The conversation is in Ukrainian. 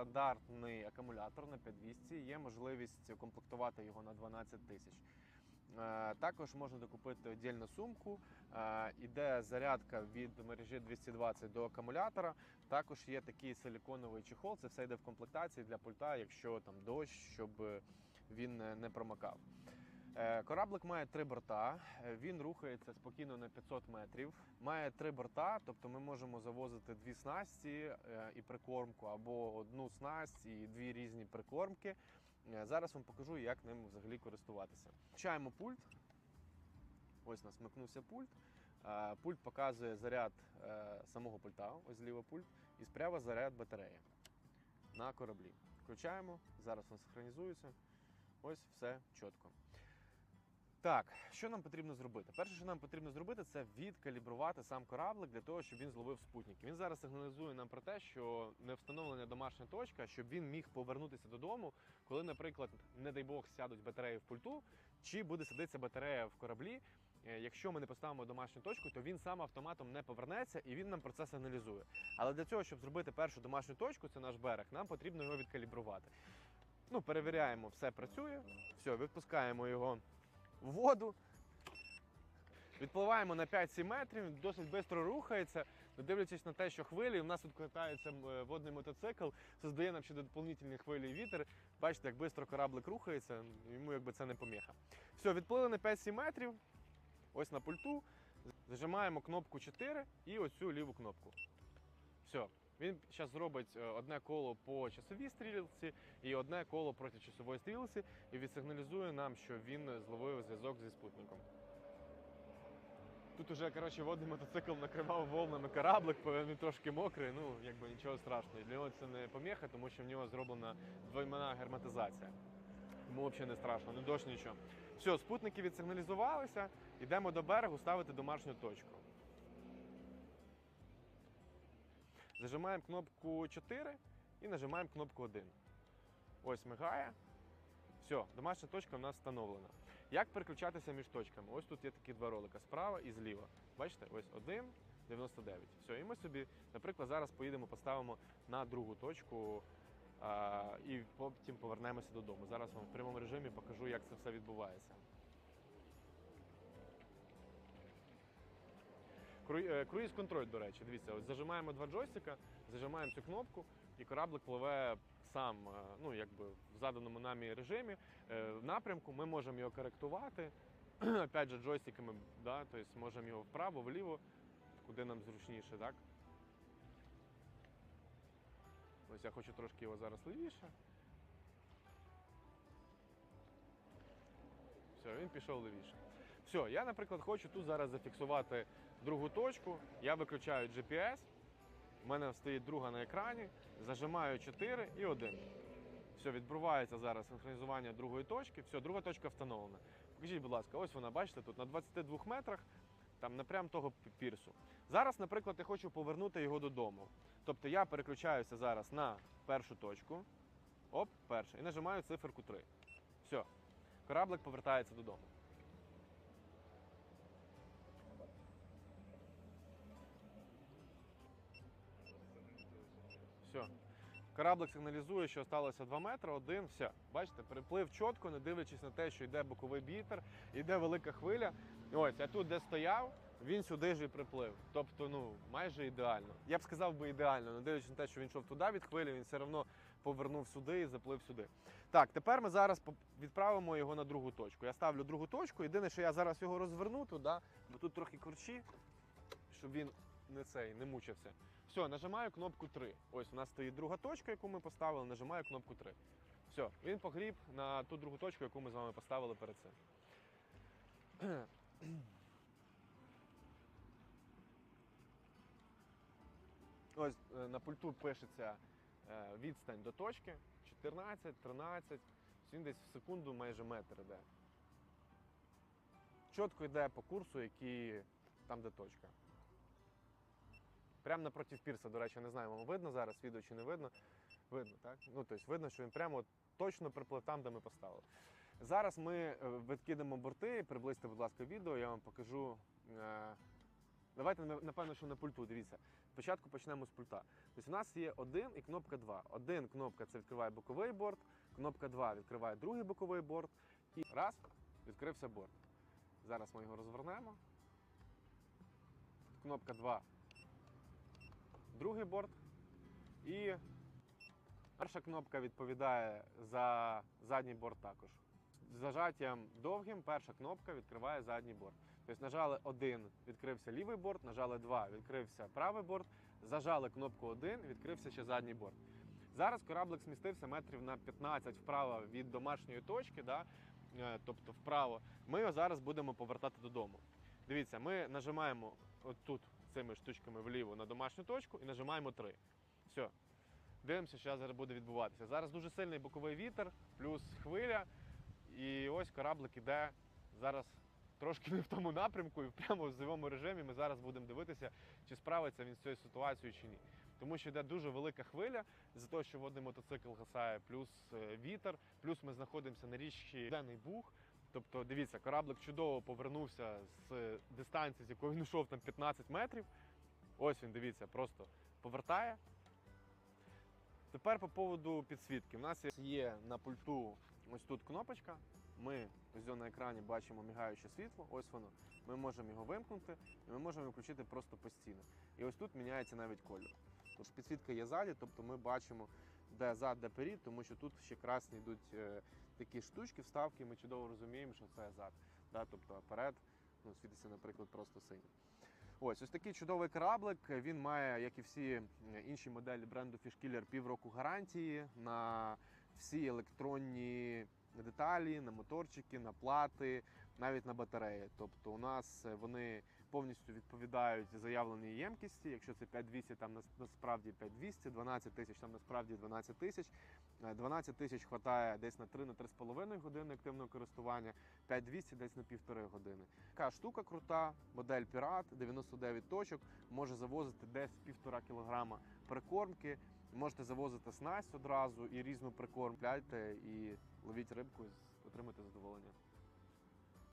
стандартний акумулятор на 5200, є можливість комплектувати його на 12 тисяч. Е, Також можна докупити віддільну сумку. Е, Іде зарядка від мережі 220 до акумулятора. Також є такий силіконовий чехол. Це все йде в комплектації для пульта, якщо там дощ, щоб він не промокав. Е, Кораблик має три борта. Е, Він рухається спокійно на 500 метрів. Має три борта, тобто ми можемо завозити дві снасті е, і прикормку, або одну снасть і дві різні прикормки. Зараз вам покажу, як ним взагалі користуватися. Включаємо пульт. Ось нас вмикнувся пульт. Пульт показує заряд самого пульта, ось зліва пульт, і справа заряд батареї на кораблі. Включаємо, зараз він синхронізується. Ось все чітко. Так, що нам потрібно зробити? Перше, що нам потрібно зробити, це відкалібрувати сам кораблик для того, щоб він зловив спутники. Він зараз сигналізує нам про те, що не встановлена домашня точка, щоб він міг повернутися додому, коли, наприклад, не дай Бог, сядуть батареї в пульту, чи буде сидитися батарея в кораблі. Е, Якщо ми не поставимо домашню точку, то він сам автоматом не повернеться і він нам про це сигналізує. Але для цього, щоб зробити першу домашню точку, це наш берег, нам потрібно його відкалібрувати. Ну, перевіряємо, все працює. Все, відпускаємо його воду. Відпливаємо на 5-7 метрів, досить швидко рухається. Не дивлячись на те, що хвилі, у нас тут катається е, водний мотоцикл, создає нам ще доповнительні хвилі і вітер. Бачите, як швидко кораблик рухається, йому якби це не поміха. Все, відплили на 5-7 метрів. Ось на пульту. Зажимаємо кнопку 4 і оцю ліву кнопку. Все. Він зараз зробить е, одне коло по часовій стрілці і одне коло проти часової стрілці і відсигналізує нам, що він зловив зв'язок зі спутником. Тут уже коротше, водний мотоцикл накривав волнами кораблик, він трошки мокрий, ну якби нічого страшного. Для нього це не поміха, тому що в нього зроблена двоймана герметизація. Тому взагалі не страшно, не дощ нічого. Все, спутники відсигналізувалися, йдемо до берегу ставити домашню точку. Зажимаємо кнопку 4 і нажимаємо кнопку 1. Ось мигає. Все, домашня точка у нас встановлена. Як переключатися між точками? Ось тут є такі два ролика справа і зліва. Бачите, ось 1, 99. Все, і ми собі, наприклад, зараз поїдемо, поставимо на другу точку а, і потім повернемося додому. Зараз вам в прямому режимі покажу, як це все відбувається. Круїз контроль, до речі, дивіться, ось зажимаємо два джойстика, зажимаємо цю кнопку, і кораблик пливе сам, е, ну якби в заданому нами режимі. Е, В напрямку ми можемо його коректувати. Опять же, джойстиками, да, тобто можемо його вправо, вліво, куди нам зручніше, так? Ось я хочу трошки його зараз лівіше. Все, він пішов лівіше. Все, я, наприклад, хочу тут зараз зафіксувати другу точку. Я виключаю GPS. У мене стоїть друга на екрані, зажимаю 4 і 1. Все, відбувається зараз синхронізування другої точки. Все, друга точка встановлена. Покажіть, будь ласка, ось вона, бачите, тут на 22 метрах, там напрям того пірсу. Зараз, наприклад, я хочу повернути його додому. Тобто я переключаюся зараз на першу точку. Оп, перша. І нажимаю циферку 3. Все. Кораблик повертається додому. Все. Кораблик сигналізує, що сталося 2 метри, один, все. Бачите, переплив чітко, не дивлячись на те, що йде боковий вітер, йде велика хвиля. Ось, а тут, де стояв, він сюди ж і приплив. Тобто, ну, майже ідеально. Я б сказав би ідеально, не дивлячись на те, що він йшов туди від хвилі, він все одно повернув сюди і заплив сюди. Так, тепер ми зараз відправимо його на другу точку. Я ставлю другу точку. Єдине, що я зараз його розверну туди, бо тут трохи корчі, щоб він не цей, не мучився. Все, нажимаю кнопку 3. Ось у нас стоїть друга точка, яку ми поставили, нажимаю кнопку 3. Все, він погріб на ту другу точку, яку ми з вами поставили перед цим. Ось е, на пульту пишеться е, відстань до точки 14, 13, він десь в секунду майже метр іде. Чітко йде по курсу, який там, де точка. Прямо напроти пірса, до речі, не знаю, вам видно зараз відео чи не видно. Видно, так? Ну, тобто видно, що він прямо точно приплив там, де ми поставили. Зараз ми е, відкидемо борти, приблизьте, будь ласка, відео, я вам покажу. е, Давайте, напевно, що на пульту, дивіться. Спочатку почнемо з пульта. Тобто у нас є один і кнопка 2. Один кнопка це відкриває боковий борт, кнопка 2 відкриває другий боковий борт. І раз, відкрився борт. Зараз ми його розвернемо. Кнопка 2. Другий борт. І перша кнопка відповідає за задній борт також. З зажаттям довгим перша кнопка відкриває задній борт. Тобто нажали один, відкрився лівий борт, нажали два, відкрився правий борт, зажали кнопку 1, відкрився ще задній борт. Зараз кораблик змістився метрів на 15 вправо від домашньої точки, да? е, тобто вправо. Ми його зараз будемо повертати додому. Дивіться, ми нажимаємо от тут цими штучками вліво на домашню точку і нажимаємо 3. Все. Дивимося, що зараз буде відбуватися. Зараз дуже сильний боковий вітер, плюс хвиля. І ось кораблик іде зараз трошки не в тому напрямку, і прямо в живому режимі ми зараз будемо дивитися, чи справиться він з цією ситуацією чи ні. Тому що йде дуже велика хвиля за те, що водний мотоцикл гасає, плюс е, вітер, плюс ми знаходимося на річці Південний Буг. Тобто, дивіться, кораблик чудово повернувся з дистанції, з якої він йшов там 15 метрів. Ось він, дивіться, просто повертає. Тепер по поводу підсвітки. У нас є на пульту ось тут кнопочка. Ми ось на екрані бачимо мігаюче світло, ось воно. Ми можемо його вимкнути, і ми можемо включити просто постійно. І ось тут міняється навіть колір. Тож підсвітка є ззаді, тобто ми бачимо, де зад, де перед, тому що тут ще красні йдуть е, такі штучки, вставки, ми чудово розуміємо, що це зад. Да? Тобто перед ну, світиться, наприклад, просто синім. Ось ось такий чудовий кораблик. Він має, як і всі інші моделі бренду Fishkiller, півроку гарантії на всі електронні деталі, на моторчики, на плати, навіть на батареї. Тобто у нас вони повністю відповідають заявленій ємкісті. Якщо це 5200, там нас- насправді 5200, 12 тисяч, там насправді 12 тисяч. Е, 12 тисяч хватає десь на 3 на 3,5 години активного користування, 5200 десь на півтори години. Така штука крута, модель Пірат, 99 точок, може завозити десь півтора кілограма прикормки. Можете завозити снасть одразу і різну прикорм. Пляйте і ловіть рибку, отримайте задоволення.